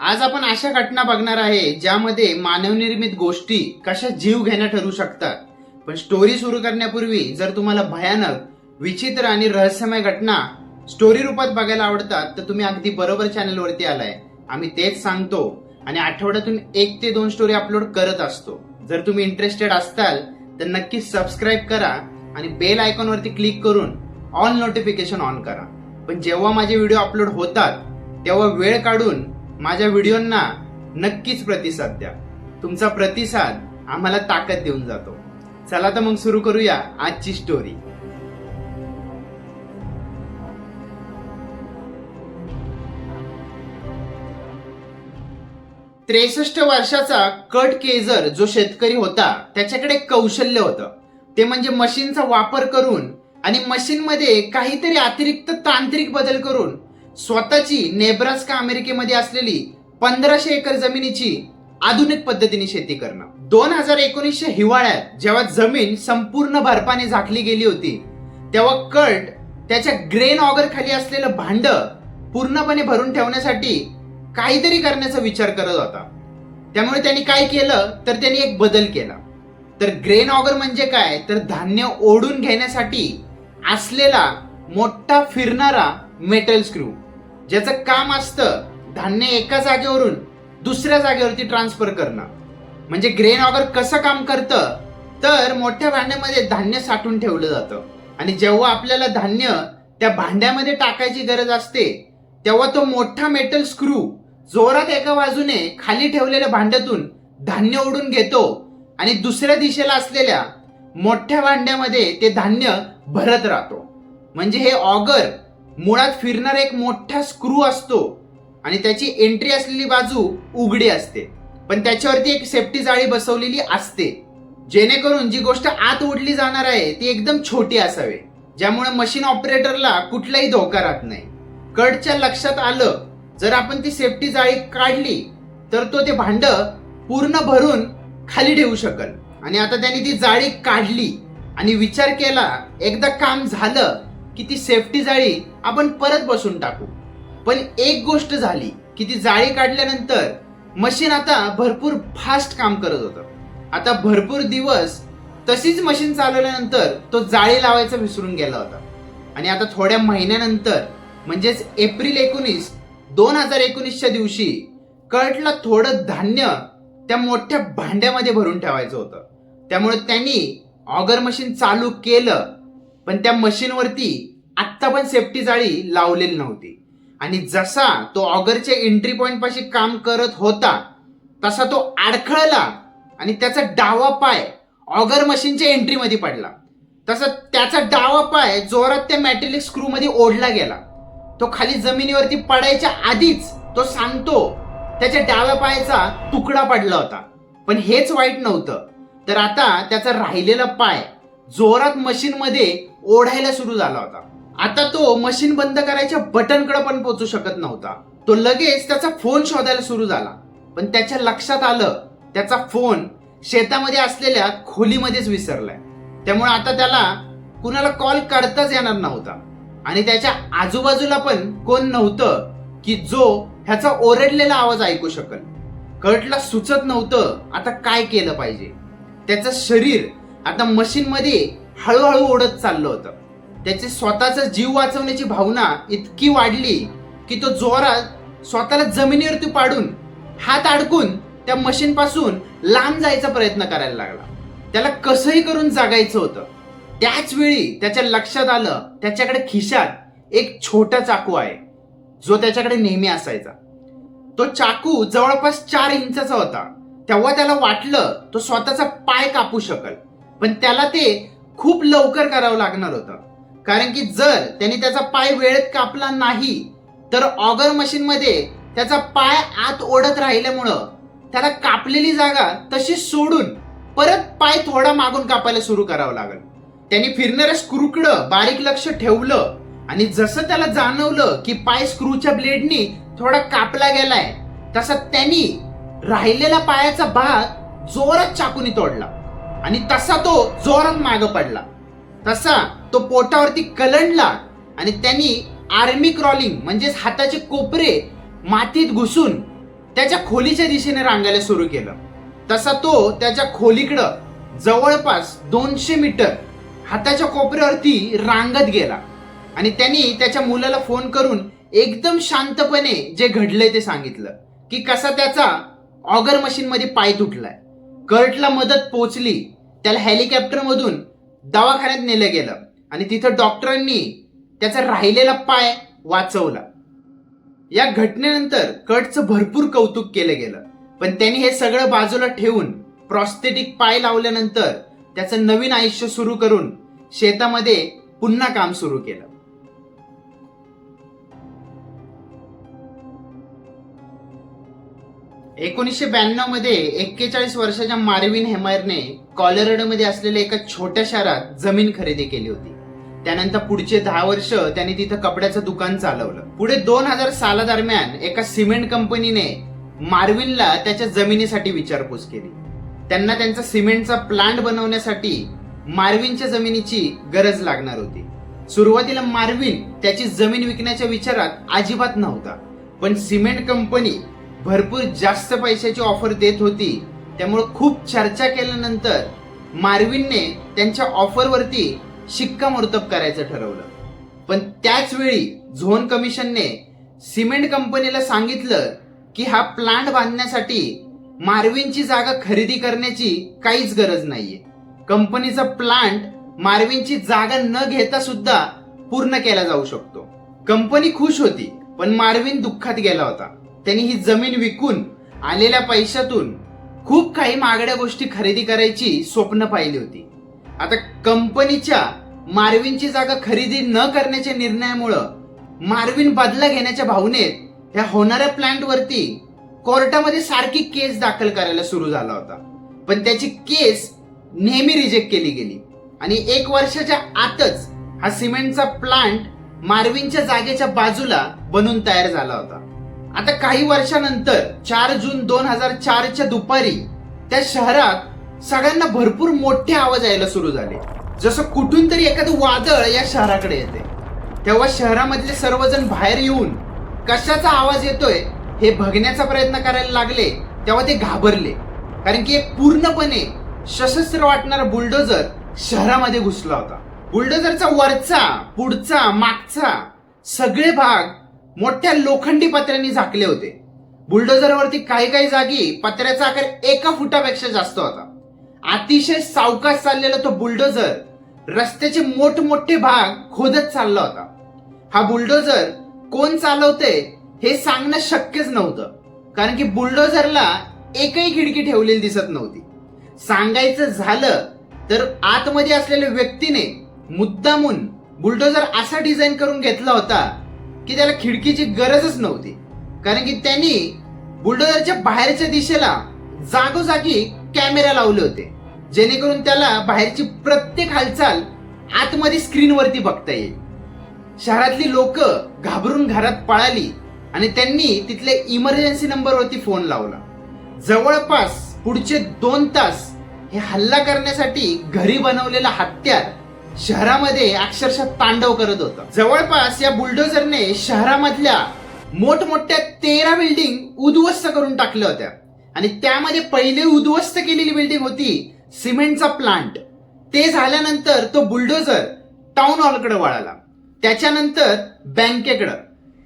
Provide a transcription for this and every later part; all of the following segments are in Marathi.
आज आपण अशा घटना बघणार आहे ज्यामध्ये मानवनिर्मित गोष्टी कशा जीव घेण्या ठरू शकतात. पण स्टोरी सुरू करण्यापूर्वी जर तुम्हाला भयानक विचित्र आणि रहस्यमय घटना स्टोरी रूपात बघायला आवडतात तर तुम्ही अगदी बरोबर चॅनलवरती आलाय. आम्ही तेच सांगतो आणि आठवड्यातून एक ते दोन स्टोरी अपलोड करत असतो. जर तुम्ही इंटरेस्टेड असताल तर नक्की सबस्क्राईब करा आणि बेल आयकॉनवरती क्लिक करून ऑल नोटिफिकेशन ऑन करा. पण जेव्हा माझे व्हिडिओ अपलोड होतात तेव्हा वेळ काढून माझ्या व्हिडिओंना नक्कीच प्रतिसाद द्या. तुमचा प्रतिसाद आम्हाला ताकद देऊन जातो. चला तर मग सुरू करूया आजची स्टोरी त्रेसष्ट वर्षाचा कट केजर जो शेतकरी होता त्याच्याकडे कौशल्य होतं. ते म्हणजे मशीनचा वापर करून आणि मशीनमध्ये काहीतरी अतिरिक्त तांत्रिक बदल करून स्वतःची नेब्रास्का अमेरिकेमध्ये असलेली पंधराशे एकर जमिनीची आधुनिक पद्धतीने शेती करणं. दोन हजार एकोणीसच्या हिवाळ्यात जेव्हा जमीन संपूर्ण बर्फाने झाकली गेली होती तेव्हा कर्ट त्याच्या ग्रेन ऑगर खाली असलेलं भांड पूर्णपणे भरून ठेवण्यासाठी काहीतरी करण्याचा विचार करत होता. त्यामुळे त्यांनी काय केलं? तर त्यांनी एक बदल केला. तर ग्रेन ऑगर म्हणजे काय? तर धान्य ओढून घेण्यासाठी असलेला मोठा फिरणारा मेटल स्क्रू ज्याचं काम असतं धान्य एका जागेवरून दुसऱ्या जागेवरती ट्रान्सफर करणं. म्हणजे ग्रेन ऑगर कसं काम करतं? तर मोठ्या भांड्यामध्ये धान्य साठवून ठेवलं जातं. आणि जेव्हा आपल्याला धान्य त्या भांड्यामध्ये टाकायची गरज असते तेव्हा तो मोठा मेटल स्क्रू जोरात एका बाजूने खाली ठेवलेल्या भांड्यातून धान्य ओढून घेतो आणि दुसऱ्या दिशेला असलेल्या मोठ्या भांड्यामध्ये ते धान्य भरत राहतो. म्हणजे हे ऑगर मुळात फिरणारा एक मोठा स्क्रू असतो आणि त्याची एंट्री असलेली बाजू उघडी असते. पण त्याच्यावरती एक सेफ्टी जाळी बसवलेली असते. जेणेकरून जी गोष्ट आत ओढली जाणार आहे ती एकदम छोटी असावी. ज्यामुळे मशीन ऑपरेटरला कुठलाही धोका राहत नाही. कडच्या लक्षात आलं जर आपण ती सेफ्टी जाळी काढली तर तो ते भांड पूर्ण भरून खाली ठेवू शकल. आणि आता त्यांनी ती जाळी काढली आणि विचार केला एकदा काम झालं की ती सेफ्टी जाळी आपण परत बसून टाकू. पण एक गोष्ट झाली की ती जाळी काढल्यानंतर मशीन आता भरपूर फास्ट काम करत होतं. आता भरपूर दिवस तशीच मशीन चालवल्यानंतर तो जाळी लावायचा विसरून गेला होता. आणि आता थोड्या महिन्यानंतर म्हणजेच एप्रिल एकोणीस दोन हजार एकोणीसच्या दिवशी कर्टला थोडं धान्य त्या मोठ्या भांड्यामध्ये भरून ठेवायचं होतं. त्यामुळे त्यांनी ऑगर मशीन चालू केलं. पण त्या मशीनवरती आत्ता पण सेफ्टी जाळी लावलेली नव्हती. आणि जसा तो ऑगरच्या एंट्री पॉईंटपाशी काम करत होता तसा तो अडखळला आणि त्याचा डावा पाय ऑगर मशीनच्या एंट्रीमध्ये पडला. तसा त्याचा डावा पाय जोरात त्या मॅटेलिक स्क्रूमध्ये ओढला गेला. तो खाली जमिनीवरती पडायच्या आधीच तो सांगतो त्याच्या डाव्या पायाचा तुकडा पडला होता. पण हेच वाईट नव्हतं. तर आता त्याचा राहिलेला पाय जोरात मशीनमध्ये ओढायला सुरू झाला होता. आता तो मशीन बंद करायच्या बटनकडे पण पोचू शकत नव्हता. तो लगेच त्याचा फोन शोधायला सुरू झाला. पण त्याच्या लक्षात आलं त्याचा फोन शेतामध्ये असलेल्या खोलीमध्येच विसरलाय. त्यामुळे आता त्याला कुणाला कॉल करताच येणार नव्हता. आणि त्याच्या आजूबाजूला पण कोण नव्हतं की जो ह्याचा ओरडलेला आवाज ऐकू शकल. कर्टला सुचत नव्हतं आता काय केलं पाहिजे. त्याचं शरीर आता मशीन मध्ये हळूहळू ओढत चाललं होतं. त्याचे स्वतःचा जीव वाचवण्याची भावना इतकी वाढली की तो जोरात स्वतःला जमिनीवरती पाडून हात अडकून त्या मशीन पासून लांब जायचा प्रयत्न करायला लागला. त्याला कसंही करून जागायचं होतं. त्याच वेळी त्याच्या लक्षात आलं त्याच्याकडे खिशात एक छोटा चाकू आहे. जो त्याच्याकडे नेहमी असायचा. तो चाकू जवळपास चार इंचाचा होता. तेव्हा त्याला वाटलं तो स्वतःचा पाय कापू शकल. पण त्याला ते खूप लवकर करावं लागणार होतं. कारण की जर त्याने त्याचा पाय वेळेत कापला नाही तर ऑगर मशीनमध्ये त्याचा पाय आत ओढत राहिल्यामुळं त्याला कापलेली जागा तशी सोडून परत पाय थोडा मागून कापायला सुरू करावं लागल. त्यांनी फिरणाऱ्या स्क्रूकडं बारीक लक्ष ठेवलं आणि जसं त्याला जाणवलं की पाय स्क्रूच्या ब्लेडनी थोडा कापला गेलाय तसा त्यांनी राहिलेला पायाचा भाग जोरात चाकूनी तोडला. आणि तसा तो जोरात माग पडला. तसा तो पोटावरती कलंडला आणि त्यांनी आर्मी क्रॉलिंग म्हणजेच हाताचे कोपरे मातीत घुसून त्याच्या खोलीच्या दिशेने रांगायला सुरू केलं. तसा तो त्याच्या खोलीकडं जवळपास दोनशे मीटर हाताच्या कोपऱ्यावरती रांगत गेला. आणि त्यांनी त्याच्या मुलाला फोन करून एकदम शांतपणे जे घडलंय ते सांगितलं की कसा त्याचा ऑगर मशीनमध्ये पाय तुटलाय. कर्टला मदत पोचली त्याला हेलिकॉप्टरमधून दवाखान्यात नेलं गेलं. आणि तिथं डॉक्टरांनी त्याचा राहिलेला पाय वाचवला. या घटनेनंतर कर्टचं भरपूर कौतुक केलं गेलं. पण त्यांनी हे सगळं बाजूला ठेवून प्रॉस्थेटिक पाय लावल्यानंतर त्याचं नवीन आयुष्य सुरू करून शेतामध्ये पुन्हा काम सुरू केलं. एकोणीसशे ब्याण्णवमध्ये एक्केचाळीस वर्षाच्या मार्विन हेमरने कॉलोराडो मध्ये असलेल्या एका छोट्या शहरात जमीन खरेदी केली होती. त्यानंतर पुढचे दहा वर्ष त्यांनी तिथं कपड्याचं दुकान चालवलं. पुढे दोन हजार साला एका सिमेंट कंपनीने मार्विनला त्याच्या जमिनीसाठी विचारपूस केली. त्यांना त्यांचा सिमेंटचा प्लांट बनवण्यासाठी मार्विनच्या जमिनीची गरज लागणार होती. सुरुवातीला मार्विन त्याची जमीन विकण्याच्या विचारात अजिबात नव्हता. पण सिमेंट कंपनी भरपूर जास्त पैशाची ऑफर देत होती. त्यामुळे खूप चर्चा केल्यानंतर मार्विनने त्यांच्या ऑफरवरती शिक्कामोर्तब करायचं ठरवलं. पण त्याच वेळी झोन कमिशनने सिमेंट कंपनीला सांगितलं की हा प्लांट बांधण्यासाठी मार्विनची जागा खरेदी करण्याची काहीच गरज नाहीये. कंपनीचा प्लांट मार्विनची जागा न घेता सुद्धा पूर्ण केला जाऊ शकतो. कंपनी खुश होती पण मार्विन दुःखात गेला होता. त्यांनी ही जमीन विकून आलेल्या पैशातून खूप काही महागड्या गोष्टी खरेदी करायची स्वप्न पाहिली होती. आता कंपनीच्या मार्विनची जागा खरेदी न करण्याच्या निर्णयामुळं मार्विन बदला घेण्याच्या भावनेत ह्या होणाऱ्या प्लांट वरती कोर्टामध्ये सारखी केस दाखल करायला सुरू झाला होता. पण त्याची केस नेहमी रिजेक्ट केली गेली. आणि एक वर्षाच्या आतच हा सिमेंटचा प्लांट मार्विनच्या जागेच्या बाजूला बनून तयार झाला होता. आता काही वर्षानंतर चार जून दोन हजार चारच्या दुपारी त्या शहरात सगळ्यांना भरपूर मोठे आवाज यायला सुरू झाले. जसं कुठून तरी एखादं वादळ या शहराकडे येते. तेव्हा शहरामधले सर्वजण बाहेर येऊन कशाचा आवाज येतोय हे बघण्याचा प्रयत्न करायला लागले तेव्हा ते घाबरले. कारण की एक पूर्णपणे सशस्त्र वाटणारा बुलडोजर शहरामध्ये घुसला होता. बुलडोजरचा वरचा पुढचा मागचा सगळे भाग मोठ्या लोखंडी पत्र्यांनी झाकले होते. बुलडोझरवरती काही काही जागी पत्र्याचा आकार एका फुटापेक्षा जास्त होता. अतिशय सावकाश चाललेला तो बुलडोझर रस्त्याचे मोठमोठे भाग खोदत चालला होता. हा बुलडोझर कोण चालवते हे सांगणं शक्यच नव्हतं. कारण की बुलडोझरला एकही खिडकी ठेवलेली दिसत नव्हती. सांगायचं झालं तर आतमध्ये असलेल्या व्यक्तीने मुद्दामून बुलडोझर असा डिझाईन करून घेतला होता की त्याला खिडकीची गरजच नव्हती. कारण की त्यांनी बुलडोझरच्या बाहेरच्या दिशेला जागोजागी कॅमेरा लावले होते. जेणेकरून त्याला बाहेरची प्रत्येक हालचाल आतमध्ये स्क्रीनवरती बघता येईल. शहरातली लोक घाबरून घरात पळाली आणि त्यांनी तिथल्या इमर्जन्सी नंबरवरती फोन लावला. जवळपास पुढचे दोन तास हे हल्ला करण्यासाठी घरी बनवलेला हत्यार शहरामध्ये अक्षरशः तांडव करत होता. जवळपास या बुलडोझरने शहरामधल्या मोठमोठ्या तेरा बिल्डिंग उद्ध्वस्त करून टाकल्या होत्या. आणि त्यामध्ये पहिले उद्ध्वस्त केलेली बिल्डिंग होती सिमेंटचा प्लांट. ते झाल्यानंतर तो बुलडोझर टाउन हॉलकडे वळाला. त्याच्यानंतर बँकेकडं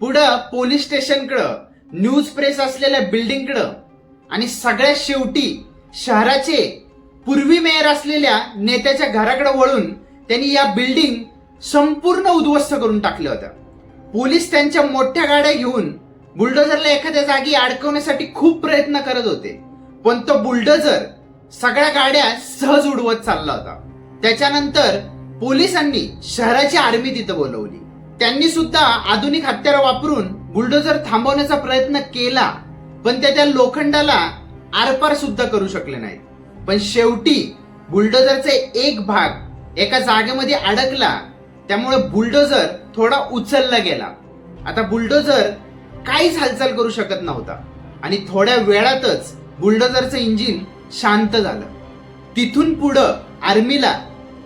पुढं पोलीस स्टेशनकडं न्यूज प्रेस असलेल्या बिल्डिंगकडं आणि सगळ्यात शेवटी शहराचे पूर्वी मेयर असलेल्या नेत्याच्या घराकडे वळून त्यांनी या बिल्डिंग संपूर्ण उद्ध्वस्त करून टाकल्या होत्या पोलीस त्यांच्या मोठ्या गाड्या घेऊन बुलडोझरला एखाद्या जागी अडकवण्यासाठी खूप प्रयत्न करत होते. पण तो बुलडोझर सगळ्या गाड्या सहज उडवत चालला होता. त्याच्यानंतर पोलिसांनी शहराची आर्मी तिथं बोलवली. त्यांनी सुद्धा आधुनिक हत्यार वापरून बुलडोझर थांबवण्याचा प्रयत्न केला पण त्या त्या लोखंडाला आरपार सुद्धा करू शकले नाहीत. पण शेवटी बुलडोझरचे एक भाग एका जागेमध्ये अडकला त्यामुळे बुलडोजर थोडा उचलला गेला. आता बुलडोजर काहीच हालचाल करू शकत नव्हता आणि थोड्या वेळातच बुलडोजरचं इंजिन शांत झालं. तिथून पुढं आर्मीला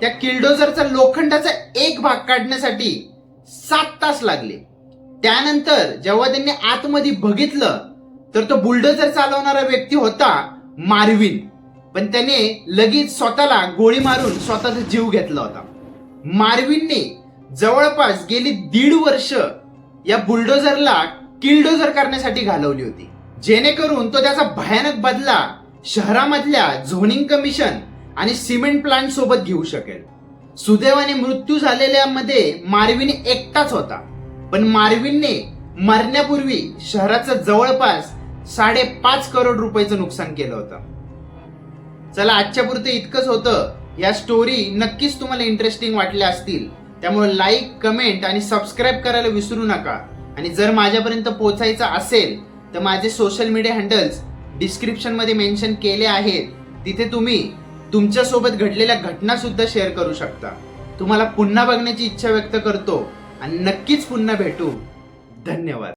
त्या किल्डोजरचा लोखंडाचा एक भाग काढण्यासाठी सात तास लागले. त्यानंतर जेव्हा त्यांनी आतमध्ये बघितलं तर तो बुलडोजर चालवणारा व्यक्ती होता मार्विन. पण त्याने लगेच स्वतःला गोळी मारून स्वतःचा जीव घेतला होता. मार्विनने जवळपास गेली दीड वर्ष या बुलडोझरला किलडोझर करण्यासाठी घालवली होती. जेणेकरून तो त्याचा भयानक बदला शहरामधल्या झोनिंग कमिशन आणि सिमेंट प्लांट सोबत घेऊ शकेल. सुदैवाने मृत्यू झालेल्यामध्ये मार्विन एकटाच होता. पण मार्विनने मरण्यापूर्वी शहराचं जवळपास साडेपाच करोड रुपयाचं नुकसान केलं होतं. चला आजच्या पुरतं इतकंच होतं. या स्टोरी नक्कीच तुम्हाला इंटरेस्टिंग वाटल्या असतील. त्यामुळे लाईक कमेंट आणि सबस्क्राईब करायला विसरू नका. आणि जर माझ्यापर्यंत पोचायचं असेल तर माझे सोशल मीडिया हँडल्स डिस्क्रिप्शनमध्ये मेन्शन केले आहेत. तिथे तुम्ही तुमच्यासोबत घडलेल्या घटनासुद्धा शेअर करू शकता. तुम्हाला पुन्हा बघण्याची इच्छा व्यक्त करतो. आणि नक्कीच पुन्हा भेटू. धन्यवाद.